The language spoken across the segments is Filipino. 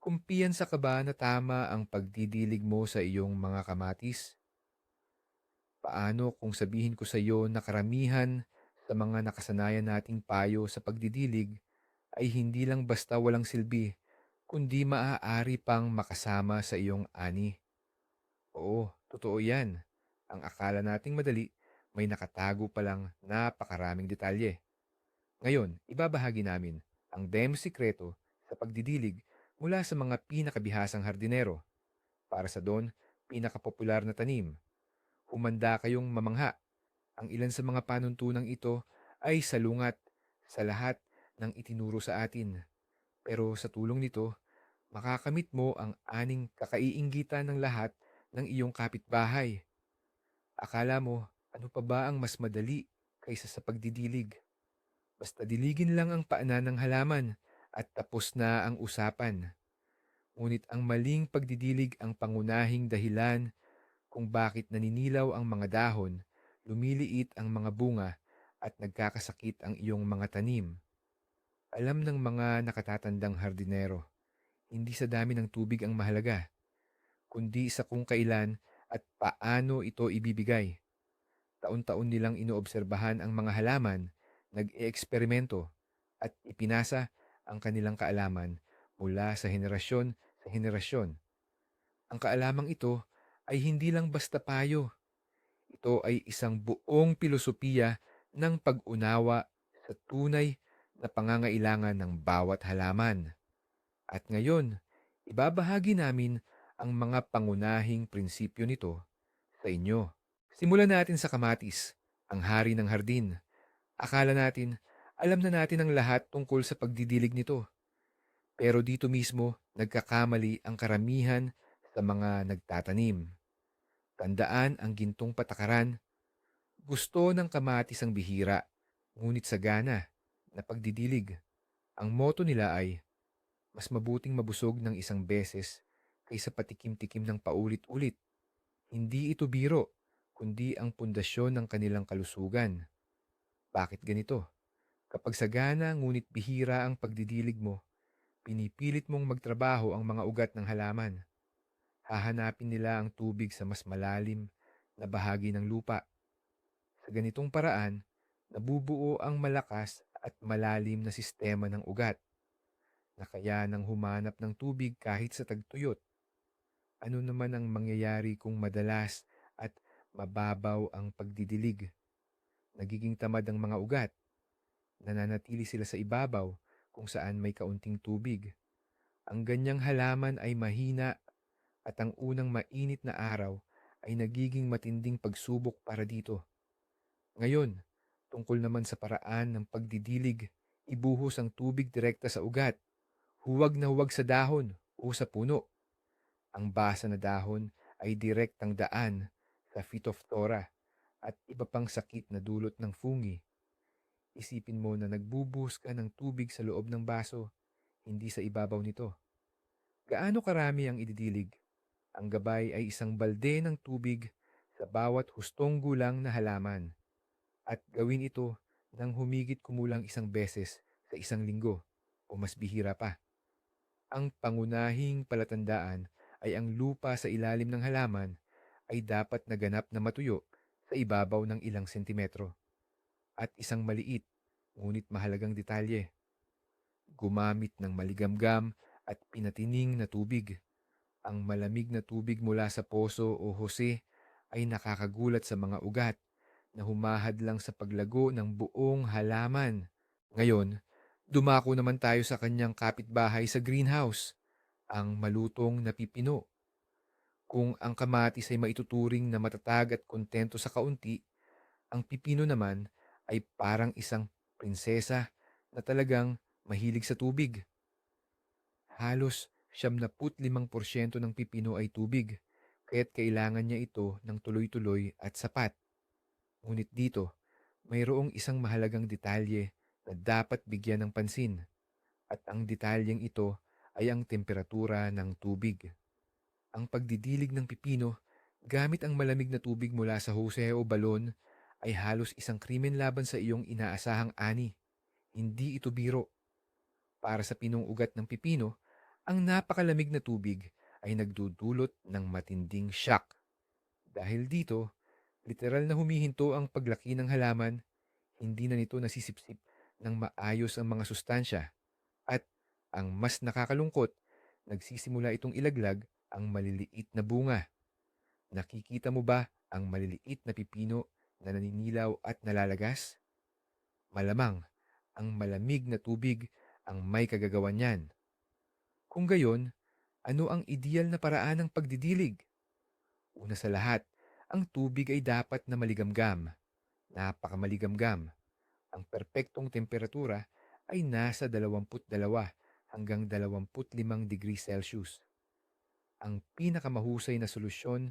Kumpiyansa ka ba na tama ang pagdidilig mo sa iyong mga kamatis? Paano kung sabihin ko sa iyo na karamihan sa mga nakasanayan nating payo sa pagdidilig ay hindi lang basta walang silbi, kundi maaari pang makasama sa iyong ani? Oo, totoo yan. Ang akala nating madali, may nakatago palang napakaraming detalye. Ngayon, ibabahagi namin ang dem sikreto sa pagdidilig mula sa mga pinakabihasang hardinero. Para sa doon, pinakapopular na tanim. Humanda kayong mamangha. Ang ilan sa mga panuntunang ito ay salungat sa lahat ng itinuro sa atin. Pero sa tulong nito, makakamit mo ang aning kakaiinggitan ng lahat ng iyong kapitbahay. Akala mo, ano pa ba ang mas madali kaysa sa pagdidilig? Basta diligin lang ang paanan ng halaman at tapos na ang usapan. Ngunit ang maling pagdidilig ang pangunahing dahilan kung bakit naninilaw ang mga dahon, lumiliit ang mga bunga, at nagkakasakit ang iyong mga tanim. Alam ng mga nakatatandang hardinero, hindi sa dami ng tubig ang mahalaga, kundi sa kung kailan at paano ito ibibigay. Taon-taon nilang inoobserbahan ang mga halaman, nag-eeksperimento, at ipinasa ang kanilang kaalaman mula sa henerasyon sa henerasyon. Ang kaalamang ito ay hindi lang basta payo. Ito ay isang buong pilosopiya ng pag-unawa sa tunay na pangangailangan ng bawat halaman. At ngayon, ibabahagi namin ang mga pangunahing prinsipyo nito sa inyo. Simulan natin sa kamatis, ang hari ng hardin. Akala natin, alam na natin ang lahat tungkol sa pagdidilig nito. Pero dito mismo, nagkakamali ang karamihan sa mga nagtatanim. Tandaan ang gintong patakaran. Gusto ng kamatis ang bihira, ngunit sagana na pagdidilig. Ang moto nila ay, mas mabuting mabusog ng isang beses kaysa patikim-tikim ng paulit-ulit. Hindi ito biro, kundi ang pundasyon ng kanilang kalusugan. Bakit ganito? Kapag sagana ngunit bihira ang pagdidilig mo, pinipilit mong magtrabaho ang mga ugat ng halaman. Hahanapin nila ang tubig sa mas malalim na bahagi ng lupa. Sa ganitong paraan, nabubuo ang malakas at malalim na sistema ng ugat na kaya nang humanap ng tubig kahit sa tagtuyot. Ano naman ang mangyayari kung madalas at mababaw ang pagdidilig? Nagiging tamad ang mga ugat. Nananatili sila sa ibabaw kung saan may kaunting tubig. Ang ganyang halaman ay mahina at ang unang mainit na araw ay nagiging matinding pagsubok para dito. Ngayon, tungkol naman sa paraan ng pagdidilig, ibuhos ang tubig direkta sa ugat. Huwag na huwag sa dahon o sa puno. Ang basa na dahon ay direktang daan sa Phytophthora at iba pang sakit na dulot ng fungi. Isipin mo na nagbubuhos ka ng tubig sa loob ng baso, hindi sa ibabaw nito. Gaano karami ang ididilig? Ang gabay ay isang balde ng tubig sa bawat hustong gulang na halaman. At gawin ito nang humigit kumulang isang beses sa isang linggo o mas bihira pa. Ang pangunahing palatandaan ay ang lupa sa ilalim ng halaman ay dapat naganap na matuyo sa ibabaw ng ilang sentimetro. At isang maliit, ngunit mahalagang detalye. Gumamit ng maligamgam at pinatining na tubig. Ang malamig na tubig mula sa poso o hose ay nakakagulat sa mga ugat na humahad lang sa paglago ng buong halaman. Ngayon, dumako naman tayo sa kanyang kapitbahay sa greenhouse ang malutong na pipino. Kung ang kamatis ay maituturing na matatag at kontento sa kaunti, ang pipino naman ay parang isang prinsesa na talagang mahilig sa tubig. Halos 75% ng pipino ay tubig, kaya't kailangan niya ito ng tuloy-tuloy at sapat. Ngunit dito, mayroong isang mahalagang detalye na dapat bigyan ng pansin, at ang detalyeng ito ay ang temperatura ng tubig. Ang pagdidilig ng pipino gamit ang malamig na tubig mula sa hose o balon ay halos isang krimen laban sa iyong inaasahang ani. Hindi ito biro. Para sa pinong ugat ng pipino, Ang napakalamig na tubig ay nagdudulot ng matinding shock. Dahil dito, literal na humihinto ang paglaki ng halaman, hindi na nito nasisipsip ng maayos ang mga sustansya. At ang mas nakakalungkot, nagsisimula itong ilaglag ang maliliit na bunga. Nakikita mo ba ang maliliit na pipino na naninilaw at nalalagas? Malamang, ang malamig na tubig ang may kagagawan niyan. Kung gayon, ano ang ideal na paraan ng pagdidilig? Una sa lahat, ang tubig ay dapat na maligamgam. Napakamaligamgam. Ang perpektong temperatura ay nasa 22 hanggang 25 degrees Celsius. Ang pinakamahusay na solusyon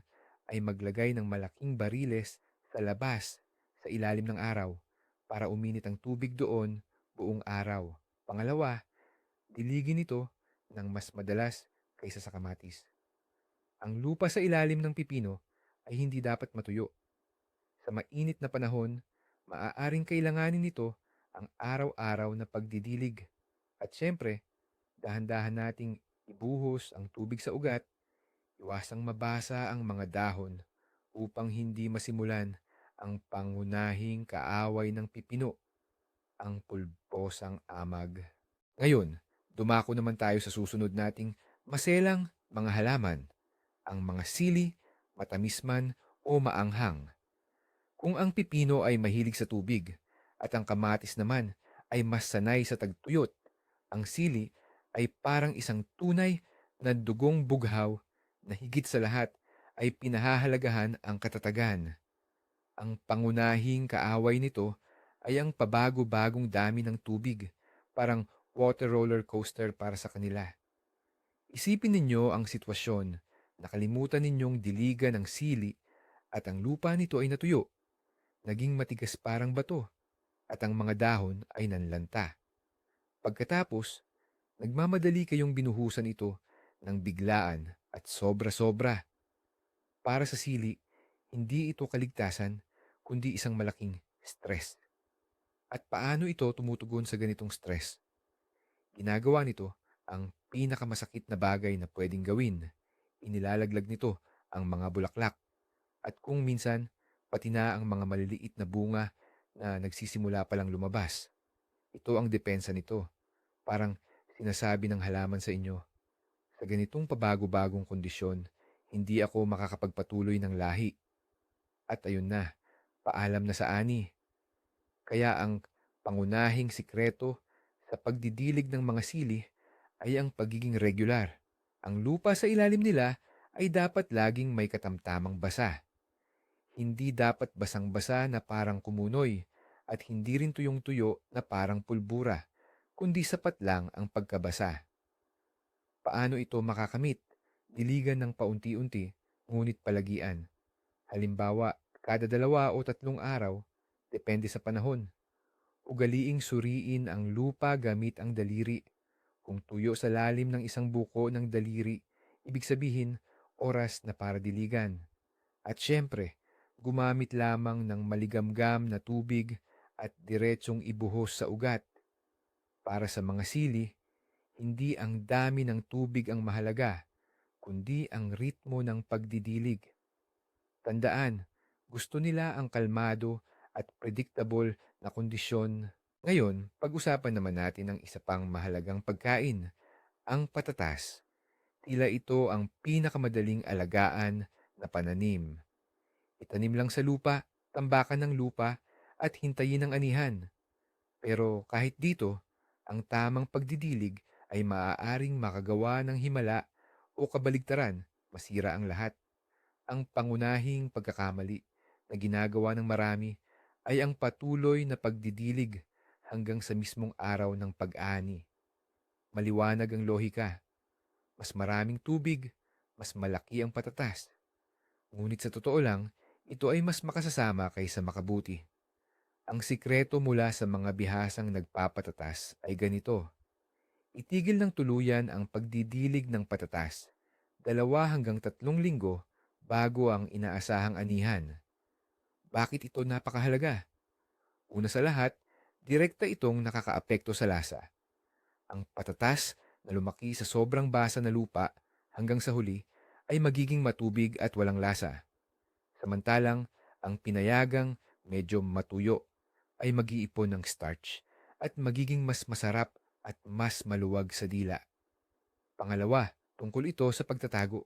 ay maglagay ng malaking bariles sa labas sa ilalim ng araw para uminit ang tubig doon buong araw. Pangalawa, diligin ito ng mas madalas kaysa sa kamatis. Ang lupa sa ilalim ng pipino ay hindi dapat matuyo. Sa mainit na panahon, maaaring kailanganin nito ang araw-araw na pagdidilig. At syempre, dahan-dahan nating ibuhos ang tubig sa ugat, iwasang mabasa ang mga dahon upang hindi masimulan ang pangunahing kaaway ng pipino, ang pulbosang amag. Ngayon, dumako naman tayo sa susunod nating maselang mga halaman, ang mga sili, matamis man o maanghang. Kung ang pipino ay mahilig sa tubig at ang kamatis naman ay mas sanay sa tagtuyot, ang sili ay parang isang tunay na dugong bughaw na higit sa lahat ay pinahahalagahan ang katatagan. Ang pangunahing kaaway nito ay ang pabago-bagong dami ng tubig, parang water roller coaster para sa kanila. Isipin ninyo ang sitwasyon, nakalimutan ninyong diligan ng sili at ang lupa nito ay natuyo, naging matigas parang bato, at ang mga dahon ay nanlanta. Pagkatapos, nagmamadali kayong binuhusan ito ng biglaan at sobra-sobra. Para sa sili, hindi ito kaligtasan, kundi isang malaking stress. At paano ito tumutugon sa ganitong stress? Ginagawa nito ang pinakamasakit na bagay na pwedeng gawin. Inilalaglag nito ang mga bulaklak. At kung minsan, pati na ang mga maliliit na bunga na nagsisimula palang lumabas. Ito ang depensa nito. Parang sinasabi ng halaman sa inyo, sa ganitong pabago-bagong kondisyon, hindi ako makakapagpatuloy ng lahi. At ayun na, paalam na sa ani. Kaya ang pangunahing sikreto sa pagdidilig ng mga sili ay ang pagiging regular. Ang lupa sa ilalim nila ay dapat laging may katamtamang basa. Hindi dapat basang-basa na parang kumunoy at hindi rin tuyong-tuyo na parang pulbura, kundi sapat lang ang pagkabasa. Paano ito makakamit? Diligan ng paunti-unti, ngunit palagian. Halimbawa, kada dalawa o tatlong araw, depende sa panahon. Ugaliing suriin ang lupa gamit ang daliri. Kung tuyo sa lalim ng isang buko ng daliri, ibig sabihin oras na para diligan. At syempre, gumamit lamang ng maligamgam na tubig at diretsong ibuhos sa ugat. Para sa mga sili, hindi ang dami ng tubig ang mahalaga, kundi ang ritmo ng pagdidilig. Tandaan, gusto nila ang kalmado at predictable na kondisyon. Ngayon, pag-usapan naman natin ang isa pang mahalagang pagkain, ang patatas. Tila ito ang pinakamadaling alagaan na pananim. Itanim lang sa lupa, tambakan ng lupa, at hintayin ang anihan. Pero kahit dito, ang tamang pagdidilig ay maaaring makagawa ng himala o kabaligtaran, masira ang lahat. Ang pangunahing pagkakamali na ginagawa ng marami ay ang patuloy na pagdidilig hanggang sa mismong araw ng pag-ani. Maliwanag ang lohika. Mas maraming tubig, mas malaki ang patatas. Ngunit sa totoo lang, ito ay mas makasasama kaysa makabuti. Ang sikreto mula sa mga bihasang nagpapatatas ay ganito. Itigil ng tuluyan ang pagdidilig ng patatas, dalawa hanggang tatlong linggo bago ang inaasahang anihan. Bakit ito napakahalaga? Una sa lahat, direkta itong nakakaapekto sa lasa. Ang patatas na lumaki sa sobrang basa na lupa hanggang sa huli ay magiging matubig at walang lasa. Samantalang ang pinayagang medyo matuyo ay mag-iipon ng starch at magiging mas masarap at mas maluwag sa dila. Pangalawa, tungkol ito sa pagtatago.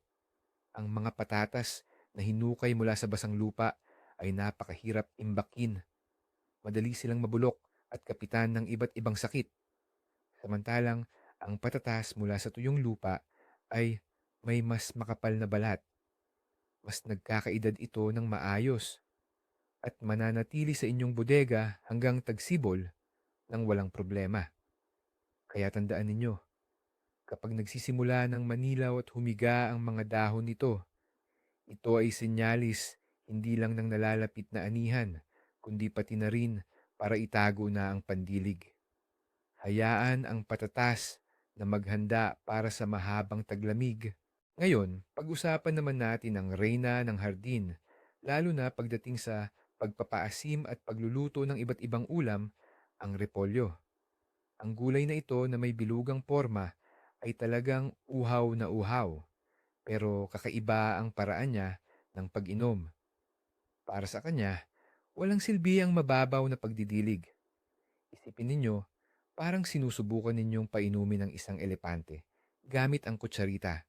Ang mga patatas na hinukay mula sa basang lupa ay napakahirap imbakin. Madali silang mabulok at kapitan ng iba't ibang sakit. Samantalang ang patatas mula sa tuyong lupa ay may mas makapal na balat. Mas nagkakaedad ito ng maayos at mananatili sa inyong bodega hanggang tagsibol nang walang problema. Kaya tandaan ninyo, kapag nagsisimula ng manilaw at humiga ang mga dahon nito, ito ay senyalis hindi lang ng nalalapit na anihan, kundi pati na rin para itago na ang pandilig. Hayaan ang patatas na maghanda para sa mahabang taglamig. Ngayon, pag-usapan naman natin ang reyna ng hardin, lalo na pagdating sa pagpapaasim at pagluluto ng iba't ibang ulam, ang repolyo. Ang gulay na ito na may bilugang forma ay talagang uhaw na uhaw, pero kakaiba ang paraan niya ng pag-inom. Para sa kanya, walang silbi ang mababaw na pagdidilig. Isipin ninyo, parang sinusubukan ninyong painumin ng isang elepante gamit ang kutsarita.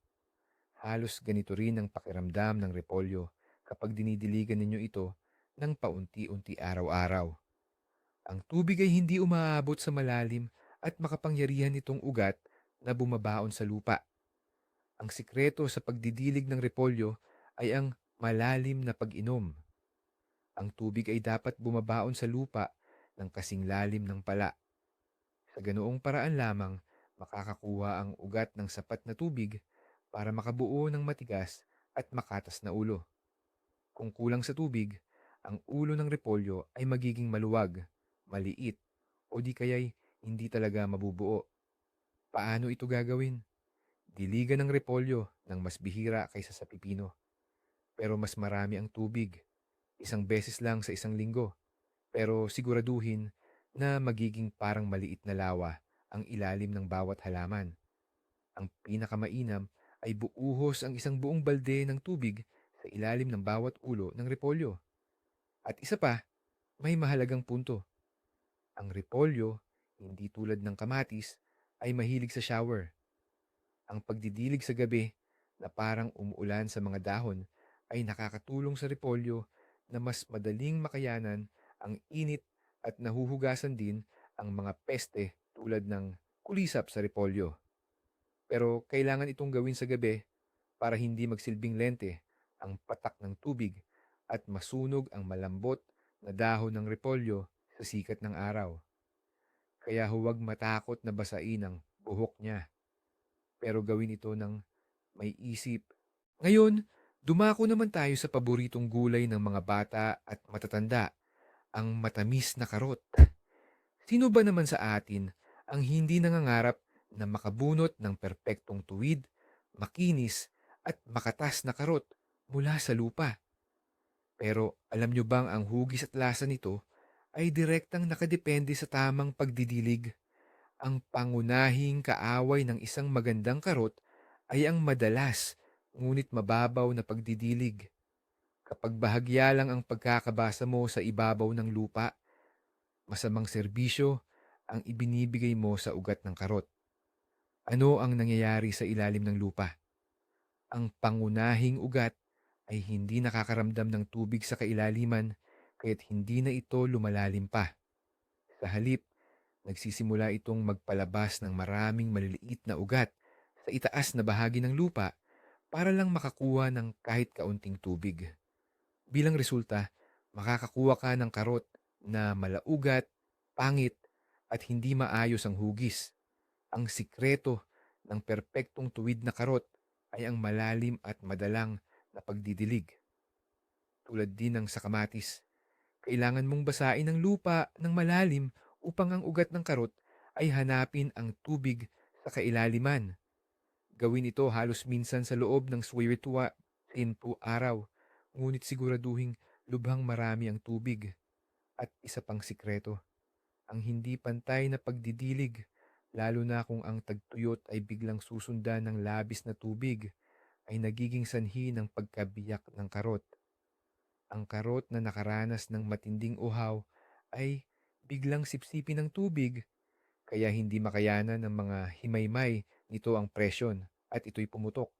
Halos ganito rin ang pakiramdam ng repolyo kapag dinidiligan ninyo ito ng paunti-unti araw-araw. Ang tubig ay hindi umaabot sa malalim at makapangyarihan nitong ugat na bumabaon sa lupa. Ang sikreto sa pagdidilig ng repolyo ay ang malalim na pag-inom. Ang tubig ay dapat bumabaon sa lupa ng kasing lalim ng pala. Sa ganoong paraan lamang, makakakuha ang ugat ng sapat na tubig para makabuo ng matigas at makatas na ulo. Kung kulang sa tubig, ang ulo ng repolyo ay magiging maluwag, maliit, o di kaya'y hindi talaga mabubuo. Paano ito gagawin? Diligan ng repolyo ng mas bihira kaysa sa pipino. Pero mas marami ang tubig isang beses lang sa isang linggo. Pero siguraduhin na magiging parang maliit na lawa ang ilalim ng bawat halaman. Ang pinakamainam ay buuhos ang isang buong balde ng tubig sa ilalim ng bawat ulo ng repolyo. At isa pa, may mahalagang punto. Ang repolyo, hindi tulad ng kamatis, ay mahilig sa shower. Ang pagdidilig sa gabi na parang umuulan sa mga dahon ay nakakatulong sa repolyo na mas madaling makayanan ang init at nahuhugasan din ang mga peste tulad ng kulisap sa repolyo. Pero kailangan itong gawin sa gabi para hindi magsilbing lente ang patak ng tubig at masunog ang malambot na dahon ng repolyo sa sikat ng araw. Kaya huwag matakot na basain ang buhok niya. Pero gawin ito ng may isip. Ngayon, Dumako naman tayo sa paboritong gulay ng mga bata at matatanda, ang matamis na karot. Sino ba naman sa atin ang hindi nangangarap na makabunot ng perpektong tuwid, makinis at makatas na karot mula sa lupa? Pero alam nyo bang ang hugis at lasa nito ay direktang nakadepende sa tamang pagdidilig? Ang pangunahing kaaway ng isang magandang karot ay ang madalas ngunit mababaw na pagdidilig. Kapag bahagya lang ang pagkakabasa mo sa ibabaw ng lupa, masamang serbisyo ang ibinibigay mo sa ugat ng karot. Ano ang nangyayari sa ilalim ng lupa? Ang pangunahing ugat ay hindi nakakaramdam ng tubig sa kailaliman kaya't hindi na ito lumalalim pa. Sa halip, nagsisimula itong magpalabas ng maraming maliliit na ugat sa itaas na bahagi ng lupa para lang makakuha ng kahit kaunting tubig. Bilang resulta, makakakuha ka ng karot na malaugat, pangit, at hindi maayos ang hugis. Ang sikreto ng perpektong tuwid na karot ay ang malalim at madalang na pagdidilig. Tulad din ng sa kamatis, kailangan mong basain ang lupa ng malalim upang ang ugat ng karot ay hanapin ang tubig sa kailaliman Gawin ito halos minsan sa loob ng swirtua into araw, ngunit siguraduhing lubhang marami ang tubig. At isa pang sikreto, ang hindi pantay na pagdidilig lalo na kung ang tagtuyot ay biglang susundan ng labis na tubig ay nagiging sanhi ng pagkabiyak ng karot. Ang karot na nakaranas ng matinding uhaw ay biglang sipsipin ng tubig kaya hindi makayanan ng mga himaymay nito ang presyon at ito'y pumutok.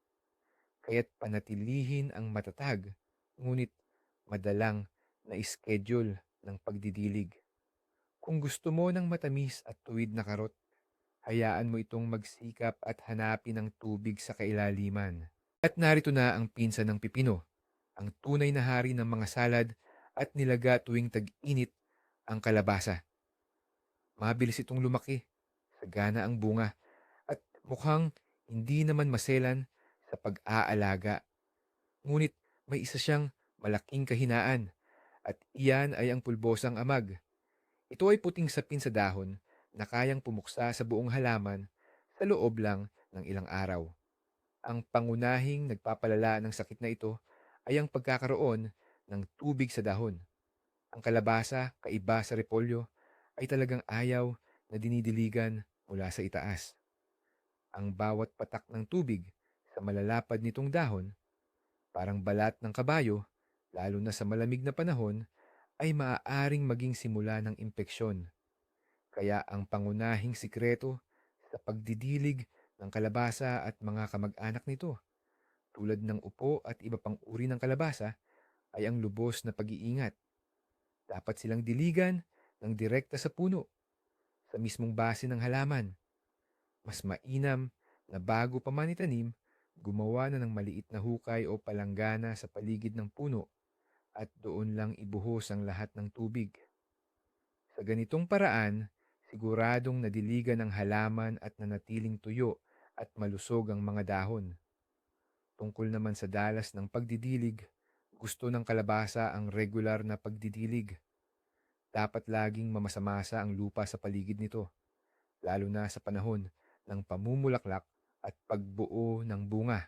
Kaya't panatilihin ang matatag, ngunit madalang na schedule ng pagdidilig. Kung gusto mo ng matamis at tuwid na karot, hayaan mo itong magsikap at hanapin ang tubig sa kailaliman. At narito na ang pinsa ng pipino, ang tunay na hari ng mga salad at nilaga tuwing tag-init ang kalabasa. Mabilis itong lumaki, sagana ang bunga, at mukhang hindi naman maselan sa pag-aalaga. Ngunit may isa siyang malaking kahinaan, at iyan ay ang pulbosang amag. Ito ay puting sapin sa dahon na kayang pumuksa sa buong halaman sa loob lang ng ilang araw. Ang pangunahing nagpapalala ng sakit na ito ay ang pagkakaroon ng tubig sa dahon. Ang kalabasa, kaiba sa repolyo, ay talagang ayaw na dinidiligan mula sa itaas. Ang bawat patak ng tubig sa malalapad nitong dahon, parang balat ng kabayo, lalo na sa malamig na panahon, ay maaaring maging simula ng impeksyon. Kaya ang pangunahing sikreto sa pagdidilig ng kalabasa at mga kamag-anak nito, tulad ng upo at iba pang uri ng kalabasa, ay ang lubos na pag-iingat. Dapat silang diligan ng direkta sa puno, sa mismong base ng halaman. Mas mainam na bago pa man itanim, gumawa na ng maliit na hukay o palanggana sa paligid ng puno at doon lang ibuhos ang lahat ng tubig. Sa ganitong paraan, siguradong nadiligan ang halaman at nanatiling tuyo at malusog ang mga dahon. Tungkol naman sa dalas ng pagdidilig, gusto ng kalabasa ang regular na pagdidilig. Dapat laging mamasamasa ang lupa sa paligid nito, lalo na sa panahon ng pamumulaklak at pagbuo ng bunga.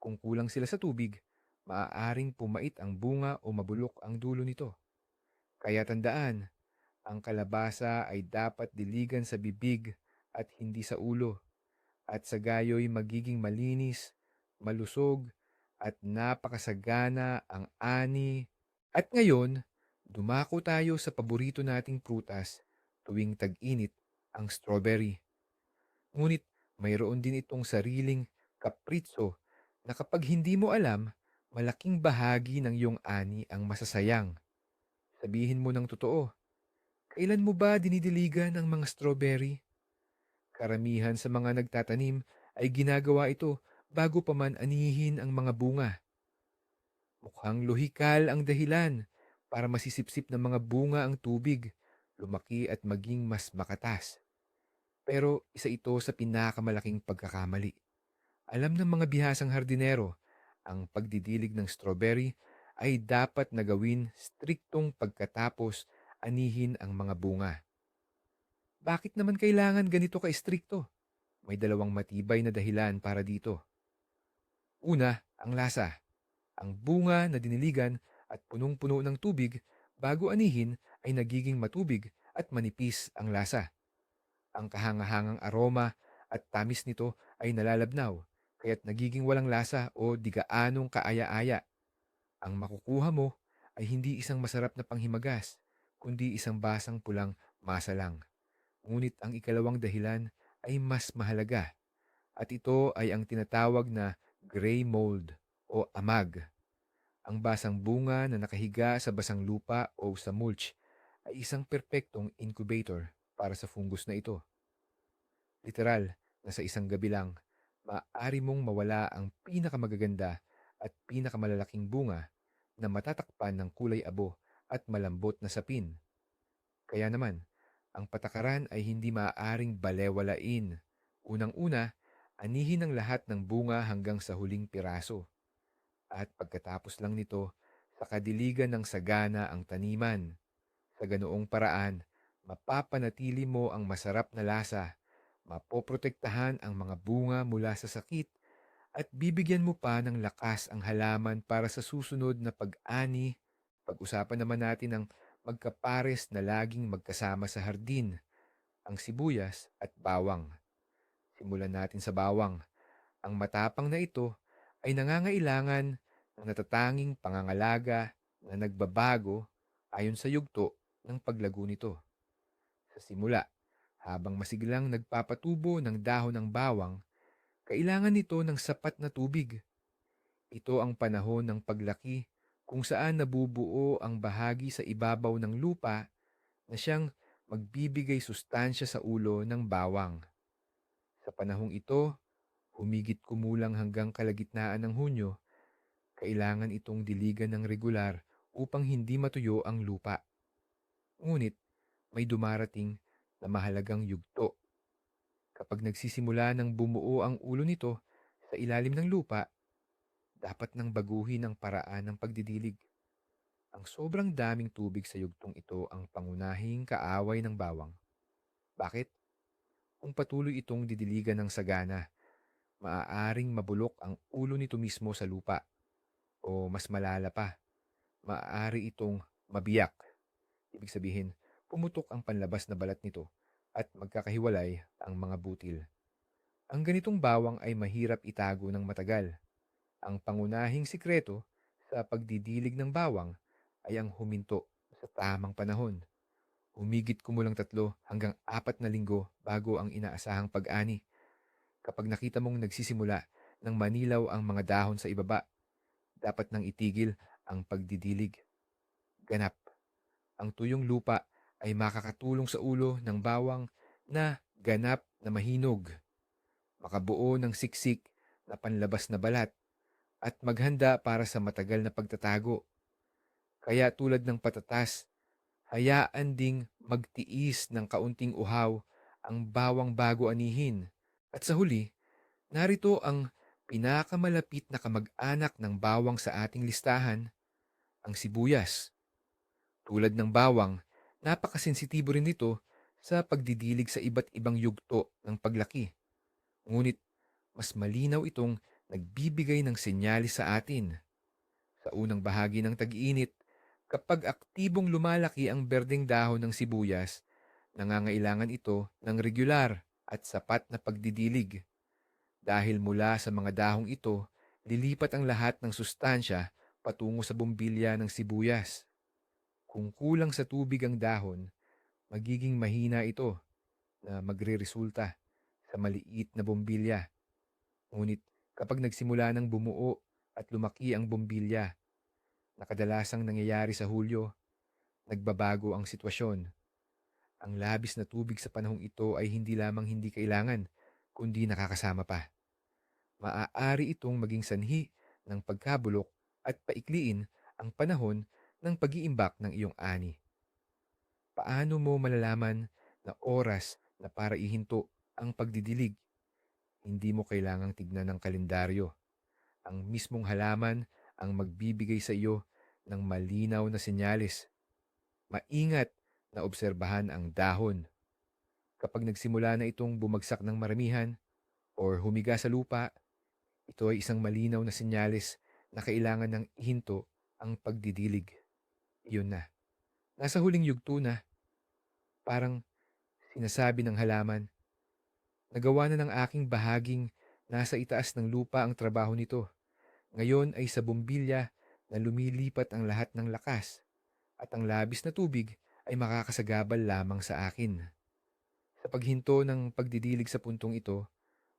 Kung kulang sila sa tubig, maaaring pumait ang bunga o mabulok ang dulo nito. Kaya tandaan, ang kalabasa ay dapat diligan sa bibig at hindi sa ulo, at sa gayo'y magiging malinis, malusog, at napakasagana ang ani. At ngayon, dumako tayo sa paborito nating prutas tuwing tag-init, ang strawberry. Ngunit mayroon din itong sariling kapritso na kapag hindi mo alam, malaking bahagi ng iyong ani ang masasayang. Sabihin mo ng totoo, kailan mo ba dinidiligan ang mga strawberry? Karamihan sa mga nagtatanim ay ginagawa ito bago pa man anihin ang mga bunga. Mukhang lohikal ang dahilan para masisipsip ng mga bunga ang tubig, lumaki at maging mas makatas. Pero isa ito sa pinakamalaking pagkakamali. Alam ng mga bihasang hardinero, ang pagdidilig ng strawberry ay dapat na gawin striktong pagkatapos anihin ang mga bunga. Bakit naman kailangan ganito ka-strikto? May dalawang matibay na dahilan para dito. Una, ang lasa. Ang bunga na diniligan at punong-puno ng tubig bago anihin ay nagiging matubig at manipis ang lasa. Ang kahangahangang aroma at tamis nito ay nalalabnaw, kaya't nagiging walang lasa o di gaanong kaaya-aya. Ang makukuha mo ay hindi isang masarap na panghimagas, kundi isang basang pulang masa lang. Ngunit ang ikalawang dahilan ay mas mahalaga, at ito ay ang tinatawag na gray mold o amag. Ang basang bunga na nakahiga sa basang lupa o sa mulch ay isang perpektong incubator para sa fungus na ito. Literal na sa isang gabi lang, maaari mong mawala ang pinakamagaganda at pinakamalalaking bunga na matatakpan ng kulay abo at malambot na sapin. Kaya naman, ang patakaran ay hindi maaaring balewalain. Unang-una, anihin ang lahat ng bunga hanggang sa huling piraso. At pagkatapos lang nito, sa kadiligan ng sagana ang taniman. Sa ganoong paraan, mapapanatili mo ang masarap na lasa, mapoprotektahan ang mga bunga mula sa sakit, at bibigyan mo pa ng lakas ang halaman para sa susunod na pag-ani. Pag-usapan naman natin ang magkapares na laging magkasama sa hardin. ang sibuyas at bawang. Simulan natin sa bawang. Ang matapang na ito ay nangangailangan ng natatanging pangangalaga na nagbabago ayon sa yugto ng paglago nito. Sa simula, habang masiglang nagpapatubo ng dahon ng bawang, kailangan nito ng sapat na tubig. Ito ang panahon ng paglaki kung saan nabubuo ang bahagi sa ibabaw ng lupa na siyang magbibigay sustansya sa ulo ng bawang. Sa panahong ito, humigit kumulang hanggang kalagitnaan ng Hunyo, kailangan itong diligan ng regular upang hindi matuyo ang lupa. Ngunit may dumarating na mahalagang yugto. Kapag nagsisimula ng bumuo ang ulo nito sa ilalim ng lupa, dapat nang baguhin ang paraan ng pagdidilig. Ang sobrang daming tubig sa yugtong ito ang pangunahing kaaway ng bawang. Bakit? Kung patuloy itong didiligan ng sagana, maaaring mabulok ang ulo nito mismo sa lupa. O mas malala pa, maaari itong mabiyak. Ibig sabihin, pumutok ang panlabas na balat nito at magkakahiwalay ang mga butil. Ang ganitong bawang ay mahirap itago ng matagal. Ang pangunahing sikreto sa pagdidilig ng bawang ay ang huminto sa tamang panahon. Humigit kumulang tatlo hanggang apat na linggo bago ang inaasahang pag-ani. Kapag nakita mong nagsisimula ng manilaw ang mga dahon sa ibaba, dapat nang itigil ang pagdidilig. Ganap. Ang tuyong lupa ay makakatulong sa ulo ng bawang na ganap na mahinog, makabuo ng siksik na panlabas na balat, at maghanda para sa matagal na pagtatago. Kaya tulad ng patatas, hayaan ding magtiis ng kaunting uhaw ang bawang bago anihin. At sa huli, narito ang pinakamalapit na kamag-anak ng bawang sa ating listahan, ang sibuyas. Tulad ng bawang, napakasensitibo rin nito sa pagdidilig sa iba't ibang yugto ng paglaki. Ngunit mas malinaw itong nagbibigay ng senyalis sa atin. Sa unang bahagi ng tag-init, kapag aktibong lumalaki ang berdeng dahon ng sibuyas, nangangailangan ito ng regular at sapat na pagdidilig. Dahil mula sa mga dahong ito, lilipat ang lahat ng sustansya patungo sa bumbilya ng sibuyas. Kung kulang sa tubig ang dahon, magiging mahina ito na magre-resulta sa maliit na bombilya. Ngunit kapag nagsimula ng bumuo at lumaki ang bombilya, na kadalasang nangyayari sa Hulyo, nagbabago ang sitwasyon. Ang labis na tubig sa panahong ito ay hindi lamang hindi kailangan, kundi nakakasama pa. Maaari itong maging sanhi ng pagkabulok at paikliin ang panahon ng pag-iimbak ng iyong ani. Paano mo malalaman na oras na para ihinto ang pagdidilig? Hindi mo kailangang tignan ng kalendaryo. Ang mismong halaman ang magbibigay sa iyo ng malinaw na senyales. Maingat na obserbahan ang dahon. Kapag nagsimula na itong bumagsak ng maramihan or humiga sa lupa, ito ay isang malinaw na senyales na kailangan ng ihinto ang pagdidilig. Iyon na. Nasa huling yugto na. Parang sinasabi ng halaman, nagawa na ng aking bahaging nasa itaas ng lupa ang trabaho nito. Ngayon ay sa bumbilya na lumilipat ang lahat ng lakas at ang labis na tubig ay makakasagabal lamang sa akin. Sa paghinto ng pagdidilig sa puntong ito,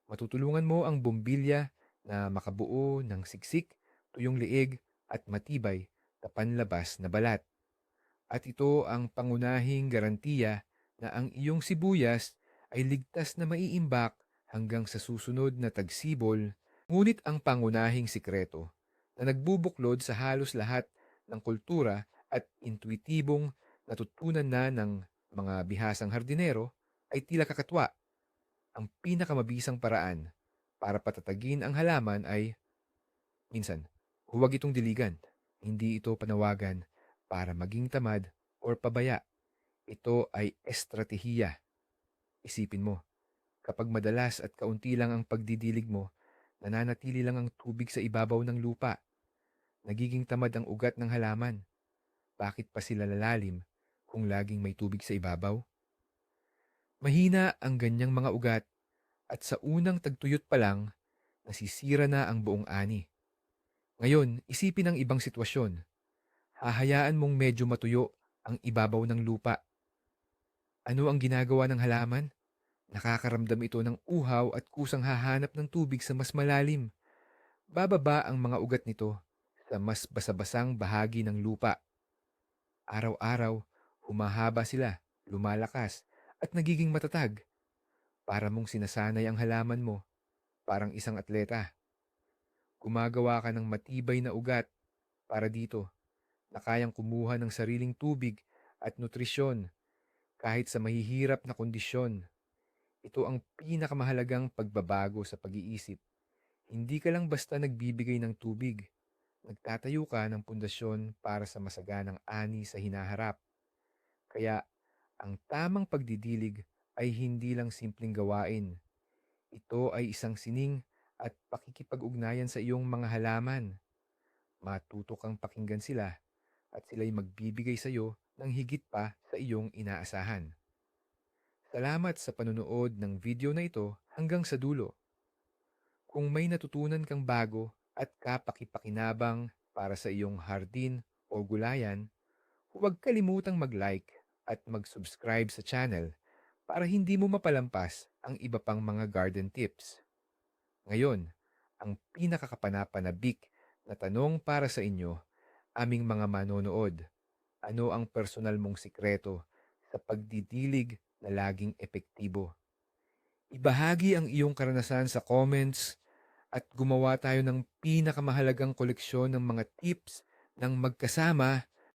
matutulungan mo ang bumbilya na makabuo ng siksik, tuyong liig at matibay na panlabas na balat. At ito ang pangunahing garantiya na ang iyong sibuyas ay ligtas na maiimbak hanggang sa susunod na tagsibol Ngunit ang pangunahing sikreto na nagbubuklod sa halos lahat ng kultura at intuitibong natutunan na ng mga bihasang hardinero ay tila kakatwa. Ang pinakamabisang paraan para patatagin ang halaman ay, minsan, huwag itong diligan. Hindi ito panawagan para maging tamad or pabaya. Ito ay estratehiya. Isipin mo, kapag madalas at kaunti lang ang pagdidilig mo, nananatili lang ang tubig sa ibabaw ng lupa. Nagiging tamad ang ugat ng halaman. Bakit pa sila lalalim kung laging may tubig sa ibabaw? Mahina ang ganyang mga ugat at sa unang tagtuyot pa lang, nasisira na ang buong ani. Ngayon, isipin ang ibang sitwasyon. Hahayaan mong medyo matuyo ang ibabaw ng lupa. Ano ang ginagawa ng halaman? Nakakaramdam ito ng uhaw at kusang hahanap ng tubig sa mas malalim. Bababa ang mga ugat nito sa mas basabasang bahagi ng lupa. Araw-araw, humahaba sila, lumalakas, at nagiging matatag. Para mong sinasanay ang halaman mo, parang isang atleta. Gumagawa ka ng matibay na ugat para dito na kayang kumuha ng sariling tubig at nutrisyon kahit sa mahihirap na kondisyon. Ito ang pinakamahalagang pagbabago sa pag-iisip. Hindi ka lang basta nagbibigay ng tubig. Nagtatayo ka ng pundasyon para sa masaganang ani sa hinaharap. Kaya, ang tamang pagdidilig ay hindi lang simpleng gawain. Ito ay isang sining at pakikipag-ugnayan sa iyong mga halaman. Matuto kang pakinggan sila at sila'y magbibigay sa iyo ng higit pa sa iyong inaasahan. Salamat sa panunood ng video na ito hanggang sa dulo. Kung may natutunan kang bago at kapakipakinabang para sa iyong hardin o gulayan, huwag kalimutang mag-like at mag-subscribe sa channel para hindi mo mapalampas ang iba pang mga garden tips. Ngayon, ang pinakakapanapanabik na tanong para sa inyo, aming mga manonood. Ano ang personal mong sikreto sa pagdidilig na laging epektibo? Ibahagi ang iyong karanasan sa comments at gumawa tayo ng pinakamahalagang koleksyon ng mga tips ng magkasama